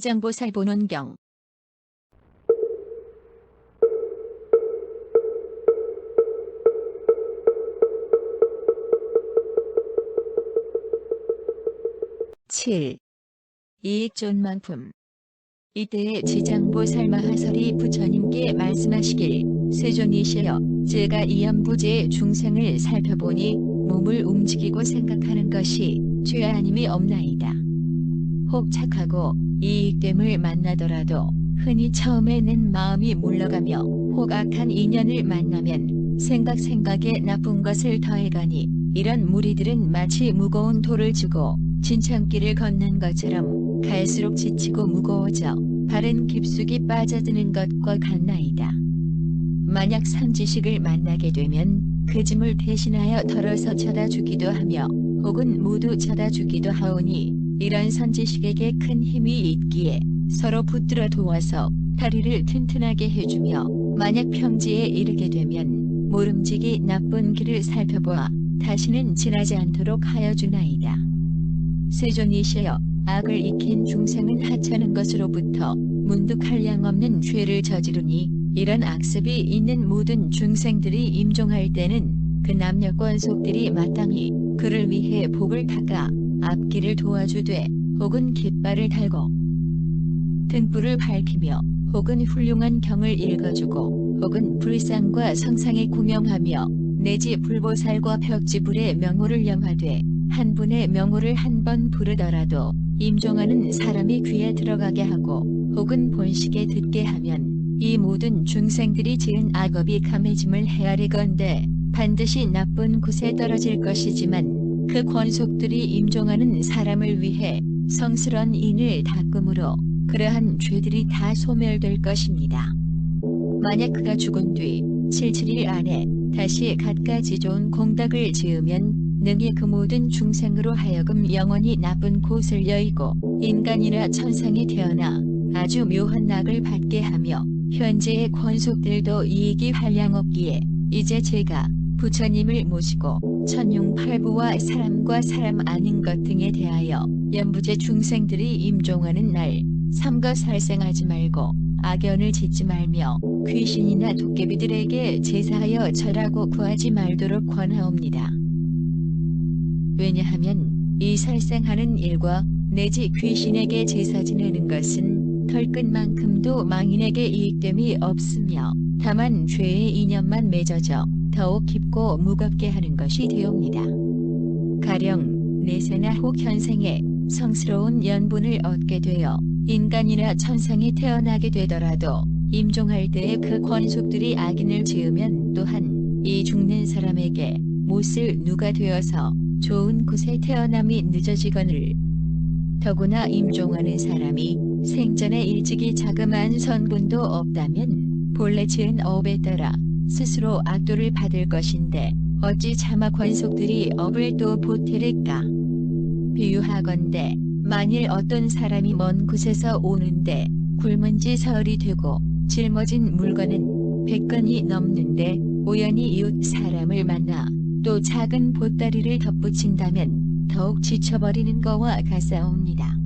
지장보살 본원경. 칠. 이익존만품. 이때에 지장보살 마하설이 부처님께 말씀하시길 세존이시여 제가 이 연부제의 중생을 살펴보니 몸을 움직이고 생각하는 것이 죄 아님이 없나이다. 혹 착하고 이익됨을 만나더라도 흔히 처음에는 마음이 물러가며 혹 악한 인연을 만나면 생각 생각에 나쁜 것을 더해가니 이런 무리들은 마치 무거운 돌을 쥐고 진창길을 걷는 것처럼 갈수록 지치고 무거워져 바른 깊숙이 빠져드는 것과 같나이다. 만약 선지식을 만나게 되면 그 짐을 대신하여 덜어서 쳐다주기도 하며 혹은 모두 쳐다주기도 하오니 이런 선지식에게 큰 힘이 있기에 서로 붙들어 도와서 다리를 튼튼하게 해주며 만약 평지에 이르게 되면 모름지기 나쁜 길을 살펴보아 다시는 지나지 않도록 하여 주나이다. 세존이시여 악을 익힌 중생은 하찮은 것으로부터 문득 한량 없는 죄를 저지르니 이런 악습이 있는 모든 중생들이 임종할 때는 그 남녀 권 속들이 마땅히 그를 위해 복을 닦아 앞길을 도와주되 혹은 깃발을 달고 등불을 밝히며 혹은 훌륭한 경을 읽어주고 혹은 불상과 성상에 구명하며 내지 불보살과 벽지불의 명호를 영하되 한 분의 명호를 한 번 부르더라도 임종하는 사람이 귀에 들어가게 하고 혹은 본식에 듣게 하면 이 모든 중생들이 지은 악업이 감해짐을 헤아리건대 반드시 나쁜 곳에 떨어질 것이지만 그 권속들이 임종하는 사람을 위해 성스런 인을 닦음으로 그러한 죄들이 다 소멸될 것입니다. 만약 그가 죽은 뒤 77일 안에 다시 갖가지 좋은 공덕을 지으면 능히 그 모든 중생으로 하여금 영원히 나쁜 곳을 여의고 인간이나 천상이 태어나 아주 묘한 낙을 받게 하며 현재의 권속들도 이익이 한량없기에 이제 제가 부처님을 모시고 천용 팔부와 사람과 사람 아닌 것 등에 대하여 연부제 중생들이 임종하는 날 삼가 살생하지 말고 악연을 짓지 말며 귀신이나 도깨비들에게 제사하여 절하고 구하지 말도록 권하옵니다. 왜냐하면 이 살생하는 일과 내지 귀신에게 제사 지내는 것은 털끝만큼도 망인에게 이익됨이 없으며 다만 죄의 인연만 맺어져 더욱 깊고 무겁게 하는 것이 되옵니다. 가령 내세나 혹 현생에 성스러운 연분을 얻게 되어 인간이나 천상에 태어나게 되더라도 임종할 때에 그 권속들이 악인을 지으면 또한 이 죽는 사람에게 못을 누가 되어서 좋은 곳에 태어남이 늦어지거늘 더구나 임종하는 사람이 생전에 일찍이 자그마한 선분도 없다면 본래 지은 업에 따라 스스로 악도를 받을 것인데 어찌 자마 권속들이 업을 또 보태릴까 비유하건대 만일 어떤 사람이 먼 곳에서 오는데 굶은 지 사흘이 되고 짊어진 물건은 100건이 넘는데 우연히 이웃 사람을 만나 또 작은 보따리를 덧붙인다면 더욱 지쳐버리는 거와 같사옵니다.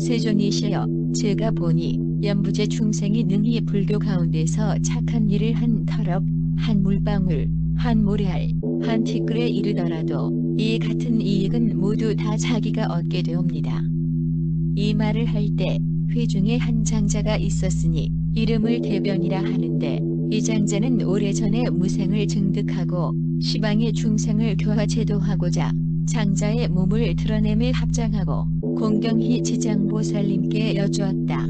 세존이시여 제가 보니 연부제 중생이 능히 불교 가운데서 착한 일을 한 털업, 한 물방울, 한 모래알, 한 티끌에 이르더라도 이 같은 이익은 모두 다 자기가 얻게 되옵니다. 이 말을 할 때 회중에 한 장자가 있었으니 이름을 대변이라 하는데 이 장자는 오래전에 무생을 증득하고 시방의 중생을 교화 제도하고자 장자의 몸을 드러냄에 합장하고 공경히 지장보살님께 여쭈었다.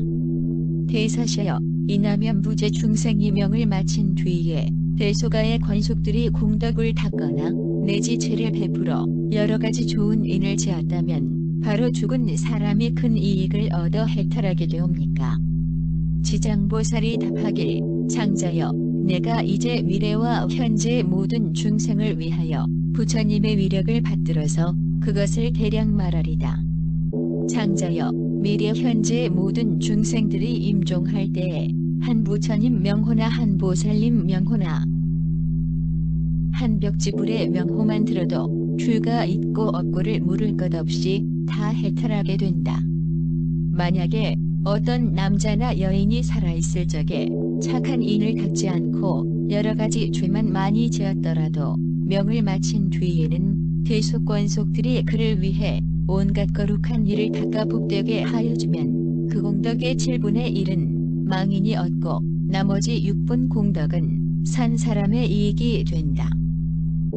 대사시여 이남연 부제 중생 이 명을 마친 뒤에 대소가의 권속들이 공덕을 닦거나 내지 죄를 베풀어 여러가지 좋은 인을 지었다면 바로 죽은 사람이 큰 이익을 얻어 해탈하게 되옵니까? 지장보살이 답하길 장자여 내가 이제 미래와 현재의 모든 중생을 위하여 부처님의 위력을 받들어서 그것을 대량 말하리다. 장자여 미래 현재의 모든 중생들이 임종할 때에 한 부처님 명호나 한 보살님 명호나 한 벽지불의 명호만 들어도 죄가 있고 없고를 물을 것 없이 다 해탈하게 된다. 만약에 어떤 남자나 여인이 살아있을 적에 착한 인을 닦지 않고 여러 가지 죄만 많이 지었더라도 명을 마친 뒤에는 대속권속들이 그를 위해 온갖 거룩한 일을 닦아 복되게 하여주면 그 공덕의 7분의 1은 망인이 얻고 나머지 6분 공덕은 산 사람의 이익이 된다.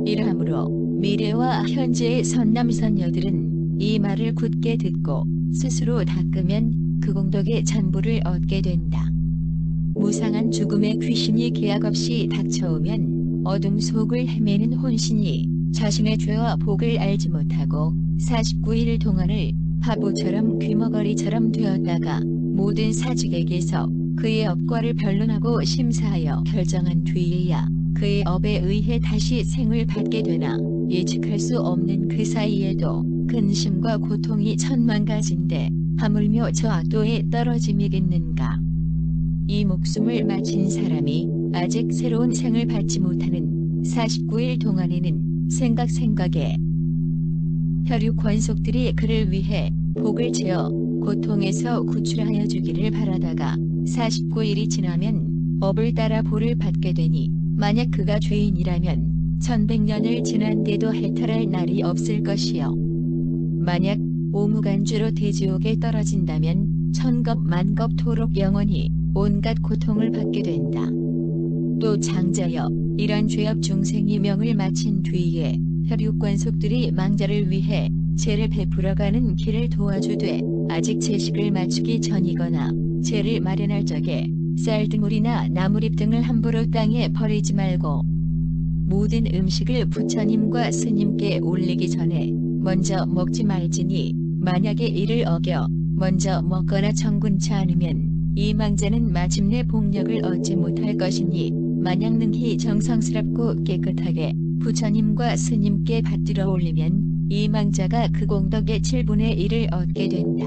이러므로 미래와 현재의 선남선녀들은 이 말을 굳게 듣고 스스로 닦으면 그 공덕의 전부를 얻게 된다. 무상한 죽음의 귀신이 계약 없이 닥쳐오면 어둠 속을 헤매는 혼신이 자신의 죄와 복을 알지 못하고 49일 동안을 바보처럼 귀머거리처럼 되었다가 모든 사직에게서 그의 업과를 변론하고 심사하여 결정한 뒤에야 그의 업에 의해 다시 생을 받게 되나 예측할 수 없는 그 사이에도 근심과 고통이 천만 가지인데 하물며 저 악도에 떨어짐이겠는가. 이 목숨을 마친 사람이 아직 새로운 생을 받지 못하는 49일 동안에는 생각 생각에 혈육 권속들이 그를 위해 복을 채워 고통에서 구출하여 주기를 바라다가 49일이 지나면 업을 따라 볼을 받게 되니 만약 그가 죄인이라면 천백년을 지난데도 해탈할 날이 없을 것이요. 만약 오무간죄로 대지옥에 떨어진다면 천겁 만겁토록 영원히 온갖 고통을 받게 된다. 또 장자여. 이런 죄업 중생이 명을 마친 뒤에 혈육관속들이 망자를 위해 죄를 베풀어가는 길을 도와주되 아직 제식을 맞추기 전이거나 죄를 마련할 적에 쌀드물이나 나무잎 등을 함부로 땅에 버리지 말고 모든 음식을 부처님과 스님께 올리기 전에 먼저 먹지 말지니 만약에 이를 어겨 먼저 먹거나 청군치 않으면 이 망자는 마침내 복력을 얻지 못할 것이니 만약 능히 정성스럽고 깨끗하게 부처님과 스님께 받들어 올리면 이 망자가 그 공덕의 7분의 1을 얻게 된다.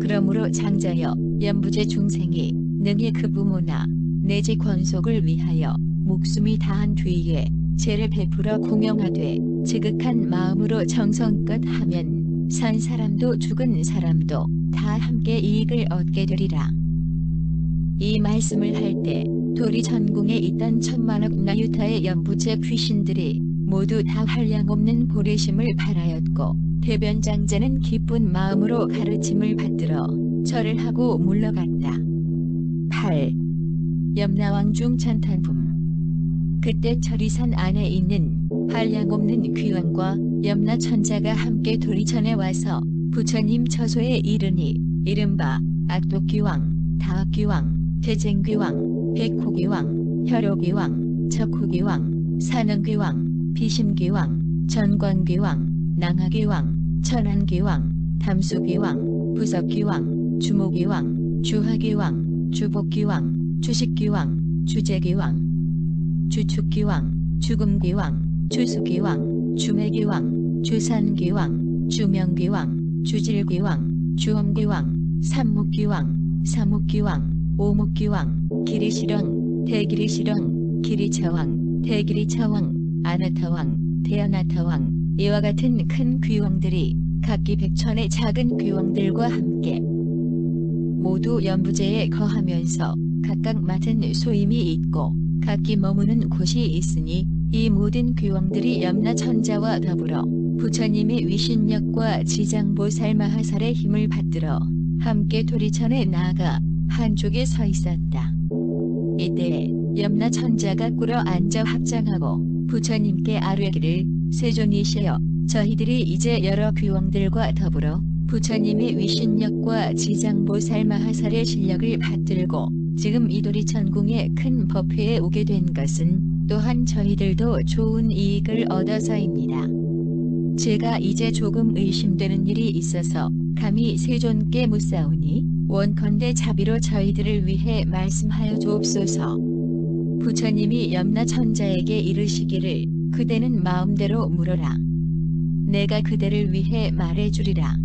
그러므로 장자여 연부제 중생이 능히 그 부모나 내지 권속을 위하여 목숨이 다한 뒤에 죄를 베풀어 공영하되 지극한 마음으로 정성껏 하면 산 사람도 죽은 사람도 다 함께 이익을 얻게 되리라. 이 말씀을 할 때 도리 전궁에 있던 천만억 나 유타의 연부제 귀신들이 모두 다 한량없는 보례심을 바라였고 대변장자는 기쁜 마음으로 가르침을 받들어 절을 하고 물러갔다. 8. 염라왕 중 찬탄품 그때 철이산 안에 있는 한량없는 귀왕과 염라 천자가 함께 도리천에 와서 부처님 처소에 이르니 이른바 악독귀왕, 다악귀왕, 대쟁귀왕, 백호귀왕, 혈호귀왕, 척호귀왕, 산왕귀왕, 비심귀왕, 전광귀왕, 낭하귀왕, 천안귀왕, 담수귀왕, 부석귀왕, 주모귀왕, 주하귀왕, 주복귀왕, 주식귀왕, 주재귀왕, 주축귀왕, 죽음귀왕, 주수귀왕, 주매귀왕, 주산귀왕, 주명귀왕, 주질귀왕, 주엄귀왕, 삼목귀왕, 사목귀왕, 오목귀왕, 기리시령, 대기리시령, 기리차왕, 대기리차왕, 아나타왕, 대아나타왕, 이와 같은 큰 귀왕들이 각기 백천의 작은 귀왕들과 함께 모두 연부제에 거하면서 각각 맡은 소임이 있고 각기 머무는 곳이 있으니 이 모든 귀왕들이 염라천자와 더불어 부처님의 위신력과 지장보살 마하살의 힘을 받들어 함께 도리천에 나아가 한쪽에 서 있었다. 이때 염라 천자가 꿇어 앉아 합장하고 부처님께 아뢰기를 세존이시여 저희들이 이제 여러 귀왕들과 더불어 부처님의 위신력과 지장보살 마하살의 실력을 받들고 지금 이도리 천궁의 큰 법회에 오게 된 것은 또한 저희들도 좋은 이익을 얻어서입니다. 제가 이제 조금 의심되는 일이 있어서 감히 세존께 묻사오니 원컨대 자비로 저희들을 위해 말씀하여 주옵소서. 부처님이 염라천자에게 이르시기를 그대는 마음대로 물어라. 내가 그대를 위해 말해주리라.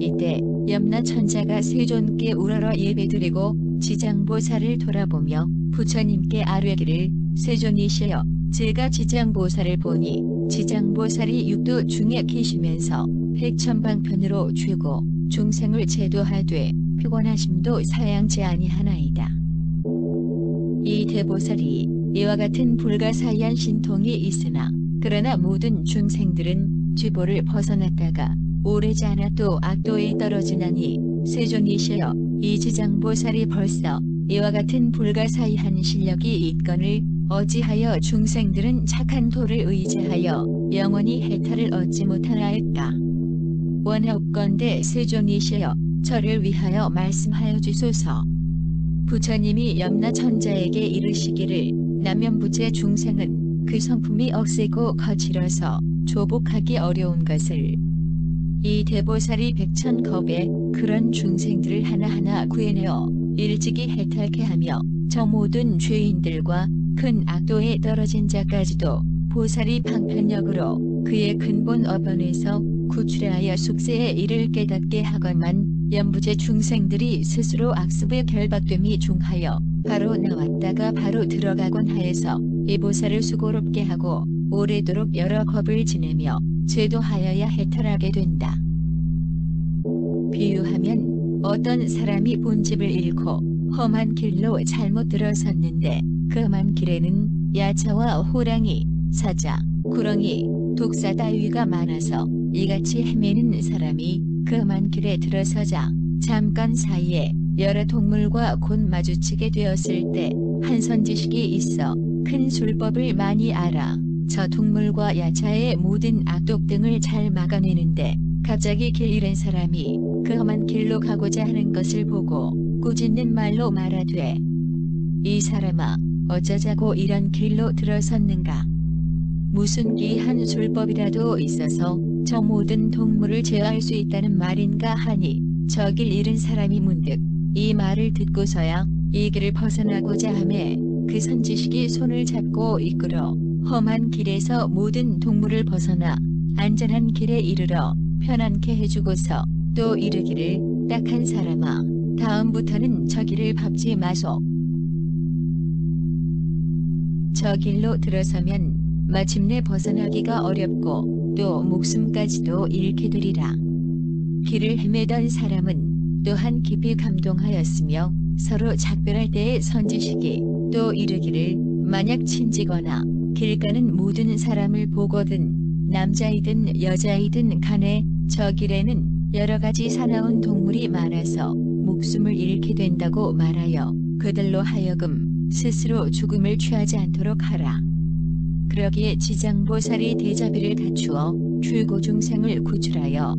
이때 염라천자가 세존께 우러러 예배드리고 지장보살을 돌아보며 부처님께 아뢰기를 세존이시여 제가 지장보살을 보니 지장보살이 육도 중에 계시면서 백천방편으로 죄고 중생을 제도하되 피곤하심도 사양치 아니하나이다. 이 대보살이 이와 같은 불가사의한 신통이 있으나 그러나 모든 중생들은 쥐보를 벗어났다가 오래지 않아 또 악도에 떨어지나니 세존이시여 이 지장보살이 벌써 이와 같은 불가사의한 실력이 있거늘 어찌하여 중생들은 착한 도를 의지하여 영원히 해탈을 얻지 못하나이까 원하옵건대 세존이시여 저를 위하여 말씀하여 주소서. 부처님이 염라천자에게 이르시기를 남면부재 중생은 그 성품이 억세고 거칠어서 조복하기 어려운 것을. 이 대보살이 백천겁에 그런 중생들을 하나하나 구해내어 일찍이 해탈케 하며 저 모든 죄인들과 큰 악도에 떨어진 자까지도 보살이 방편력으로 그의 근본 어변에서 구출하여 숙세에 이를 깨닫게 하건만 연부제 중생들이 스스로 악습에 결박됨이 중하여 바로 나왔다가 바로 들어가곤 하여서 이 보살을 수고롭게 하고 오래도록 여러 겁을 지내며 제도하여야 해탈하게 된다. 비유하면 어떤 사람이 본집을 잃고 험한 길로 잘못 들어섰는데 그 험한 길에는 야차와 호랑이, 사자, 구렁이, 독사 따위가 많아서 이같이 헤매는 사람이 그 험한 길에 들어서자 잠깐 사이에 여러 동물과 곧 마주치게 되었을 때 한 선 지식이 있어 큰 술법을 많이 알아. 저 동물과 야차의 모든 악독 등을 잘 막아내는데 갑자기 길 잃은 사람이 그 험한 길로 가고자 하는 것을 보고 꾸짖는 말로 말하되 이 사람아 어쩌자고 이런 길로 들어섰는가? 무슨 귀한 술법이라도 있어서 저 모든 동물을 제어할 수 있다는 말인가 하니 저길 잃은 사람이 문득 이 말을 듣고서야 이 길을 벗어나고자 하매 그 선지식이 손을 잡고 이끌어 험한 길에서 모든 동물을 벗어나 안전한 길에 이르러 편안케 해주고서 또 이르기를 딱한 사람아 다음부터는 저 길을 밟지 마소. 저 길로 들어서면 마침내 벗어나기가 어렵고 또 목숨까지도 잃게 되리라. 길을 헤매던 사람은 또한 깊이 감동하였으며 서로 작별할 때의 선지식이 또 이르기를 만약 친지거나 길 가는 모든 사람을 보거든 남자이든 여자이든 간에 저 길에는 여러 가지 사나운 동물이 많아서 목숨을 잃게 된다고 말하여 그들로 하여금 스스로 죽음을 취하지 않도록 하라. 그러기에 지장보살이 대자비를 갖추어 출고 중생을 구출하여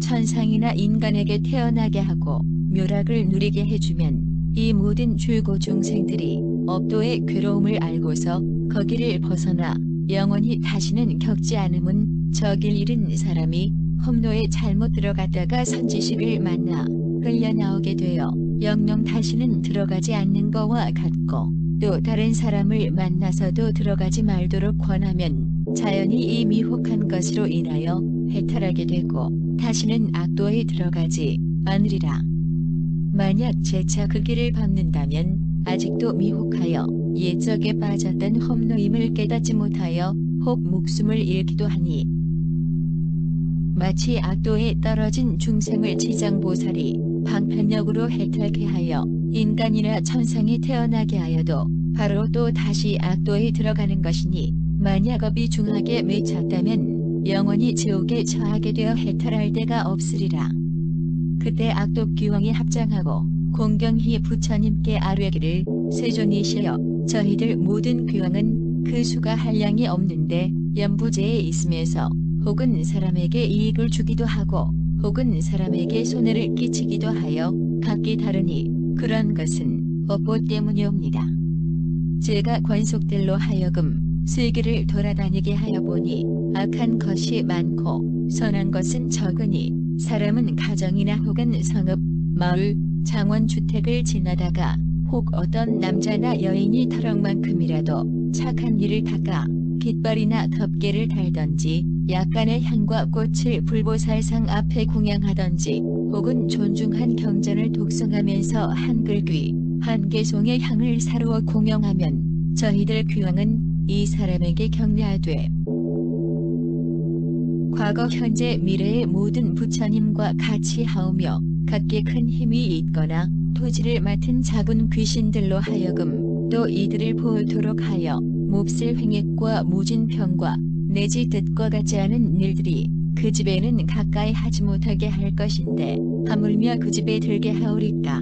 천상이나 인간에게 태어나게 하고 묘락을 누리게 해주면 이 모든 출고 중생들이 업도의 괴로움을 알고서 거기를 벗어나 영원히 다시는 겪지 않음은 저길 잃은 사람이 험로에 잘못 들어갔다가 선지식을 만나 흘려나오게 되어 영영 다시는 들어가지 않는 거와 같고 또 다른 사람을 만나서도 들어가지 말도록 권하면 자연히 이 미혹한 것으로 인하여 해탈하게 되고 다시는 악도에 들어가지 않으리라. 만약 재차 그 길을 밟는다면 아직도 미혹하여 옛적에 빠졌던 험노임을 깨닫지 못하여 혹 목숨을 잃기도 하니 마치 악도에 떨어진 중생을 지장보살이 방편력으로 해탈케 하여 인간이나 천상에 태어나게 하여도 바로 또 다시 악도에 들어가는 것이니 만약 업이 중하게 맺혔다면 영원히 지옥에 처하게 되어 해탈할 데가 없으리라. 그때 악도 귀왕이 합장하고 공경히 부처님께 아뢰기를 세존이시여 저희들 모든 귀왕은 그 수가 한량이 없는데 연부제에 있음에서 혹은 사람에게 이익을 주기도 하고 혹은 사람에게 손해를 끼치기도 하여 각기 다르니 그런 것은 업보 때문이옵니다. 제가 관속들로 하여금 세계를 돌아다니게 하여 보니 악한 것이 많고 선한 것은 적으니 사람은 가정이나 혹은 성읍, 마을, 장원 주택을 지나다가 혹 어떤 남자나 여인이 터럭만큼이라도 착한 일을 닦아 깃발이나 덮개를 달던지 약간의 향과 꽃을 불보살상 앞에 공양하던지 혹은 존중한 경전을 독송하면서 한글귀, 한개송의 향을 사루어 공영하면 저희들 귀왕은 이 사람에게 격려하되 과거 현재 미래의 모든 부처님과 같이 하오며 각기 큰 힘이 있거나 토지를 맡은 작은 귀신들로 하여금 또 이들을 보도록 하여 몹쓸 횡액과 무진병과 내지 뜻과 같지 않은 일들이 그 집에는 가까이 하지 못하게 할 것인데 하물며 그 집에 들게 하오리까?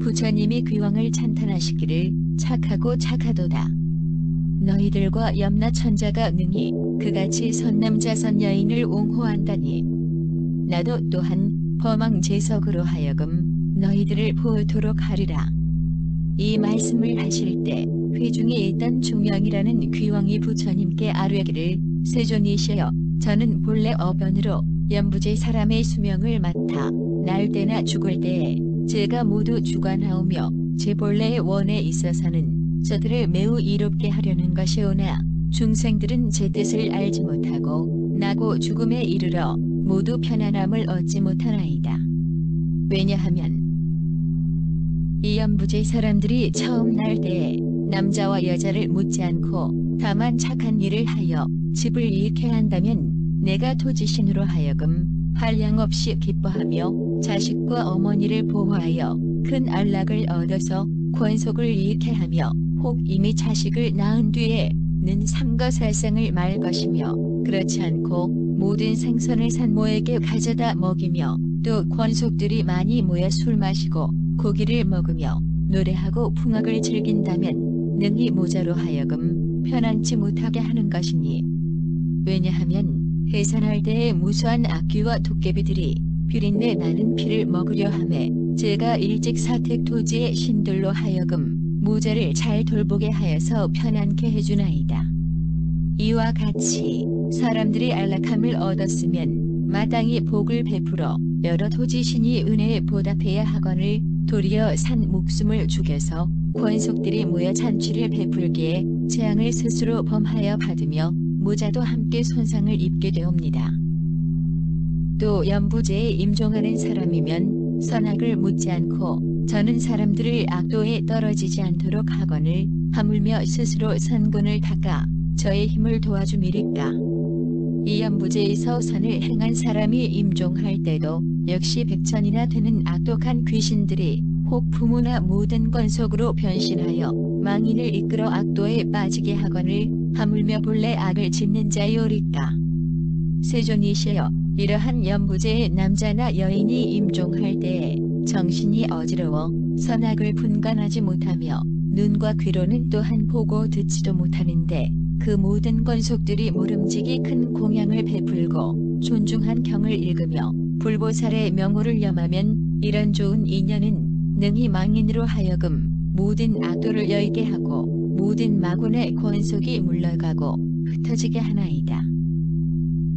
부처님이 귀왕을 찬탄하시기를 착하고 착하도다. 너희들과 염라 천자가 능히 그같이 선남자 선여인을 옹호한다니. 나도 또한 범왕제석으로 하여금 너희들을 보도록 하리라. 이 말씀을 하실 때 회중에 있던 중령이라는 귀왕이 부처님께 아뢰기를 세존이시여 저는 본래 어변으로 연부제 사람의 수명을 맡아 날 때나 죽을 때에 제가 모두 주관하오며 제 본래의 원에 있어서는 저들을 매우 이롭게 하려는 것이오나 중생들은 제 뜻을 알지 못하고 나고 죽음에 이르러 모두 편안함을 얻지 못하나이다. 왜냐하면 이 연부제 사람들이 처음 날 때에 남자와 여자를 묻지 않고 다만 착한 일을 하여 집을 잃게 한다면 내가 토지신으로 하여금 한량 없이 기뻐하며 자식과 어머니를 보호하여 큰 안락을 얻어서 권속을 잃게 하며 혹 이미 자식을 낳은 뒤에는 삼거살상을 말 것이며 그렇지 않고 모든 생선을 산모에게 가져다 먹이며 또 권속들이 많이 모여 술 마시고 고기를 먹으며 노래하고 풍악을 즐긴다면 능히 모자로 하여금 편안치 못하게 하는 것이니. 왜냐하면 해산할 때의 무수한 악귀와 도깨비들이 비린내 나는 피를 먹으려 함에 제가 일찍 사택 토지의 신들로 하여금 모자를 잘 돌보게 하여서 편안케 해주나이다. 이와 같이 사람들이 안락함을 얻었으면 마땅히 복을 베풀어 여러 토지신이 은혜에 보답해야 하거늘 도리어 산 목숨을 죽여서 권속들이 모여 잔취를 베풀기에 재앙을 스스로 범하여 받으며 모자도 함께 손상을 입게 되옵니다. 또 연부제에 임종하는 사람이면 선악을 묻지 않고 저는 사람들을 악도에 떨어지지 않도록 하거늘 하물며 스스로 선군을 닦아 저의 힘을 도와주미리까. 이 연부제에서 선을 행한 사람이 임종할 때도 역시 백천이나 되는 악독한 귀신들이 혹 부모나 모든 권속으로 변신하여 망인을 이끌어 악도에 빠지게 하거늘 하물며 본래 악을 짓는 자요리까. 세존이시여 이러한 연부제의 남자나 여인이 임종할 때에 정신이 어지러워 선악을 분간하지 못하며 눈과 귀로는 또한 보고 듣지도 못하는데 그 모든 권속들이 모름지기 큰 공양을 베풀고 존중한 경을 읽으며 불보살의 명호를 염하면 이런 좋은 인연은 능히 망인으로 하여금 모든 악도를 열게 하고 모든 마군의 권속이 물러가고 흩어지게 하나이다.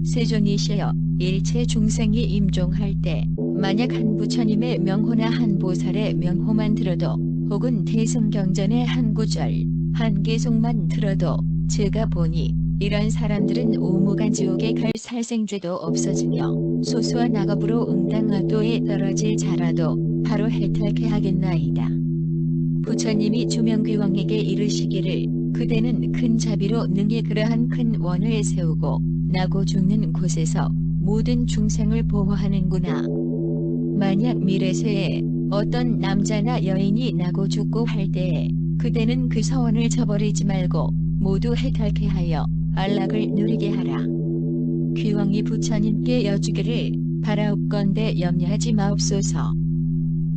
세존이시여 일체 중생이 임종할 때 만약 한 부처님의 명호나 한 보살의 명호만 들어도 혹은 대승경전의 한 구절 한 개송만 들어도 제가 보니 이런 사람들은 오무간 지옥에 갈 살생죄도 없어지며 소수한 악업으로 응당화도에 떨어질 자라도 바로 해탈케 하겠나이다. 부처님이 주명귀왕에게 이르시기를 그대는 큰 자비로 능히 그러한 큰 원을 세우고 나고 죽는 곳에서 모든 중생을 보호하는구나. 만약 미래세에 어떤 남자나 여인이 나고 죽고 할 때에 그대는 그 서원을 저버리지 말고 모두 해탈케 하여 안락을 누리게 하라. 귀왕이 부처님께 여쭈기를 바라옵건대 염려하지 마옵소서.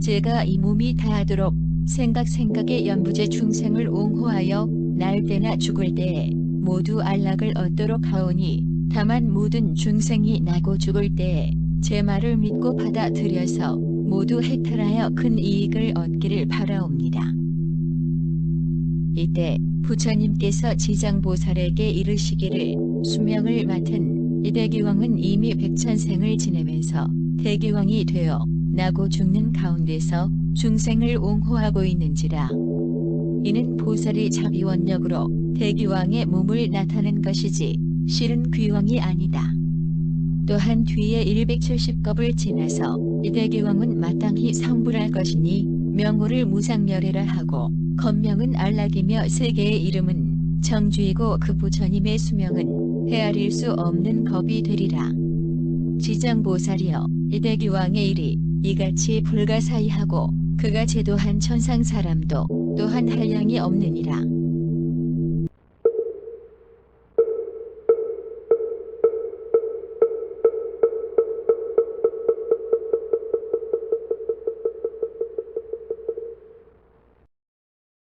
제가 이 몸이 다하도록 생각 생각의 연부제 중생을 옹호하여 날 때나 죽을 때에 모두 안락을 얻도록 하오니 다만 모든 중생이 나고 죽을 때에 제 말을 믿고 받아들여서 모두 해탈하여 큰 이익을 얻기를 바라옵니다. 이때 부처님께서 지장보살에게 이르시기를 수명을 맡은 이 대기왕은 이미 백천생을 지내면서 대기왕이 되어 나고 죽는 가운데서 중생을 옹호하고 있는지라. 이는 보살이 자비원력으로 대기왕의 몸을 나타낸 것이지 실은 귀왕이 아니다. 또한 뒤에 170겁을 지나서 이 대기왕은 마땅히 성불할 것이니 명호를 무상멸해라 하고 건명은 안락이며 세계의 이름은 정주이고 그 부처님의 수명은 헤아릴 수 없는 겁이 되리라. 지장보살이여 이대기왕의 일이 이같이 불가사의하고 그가 제도한 천상 사람도 또한 한량이 없느니라.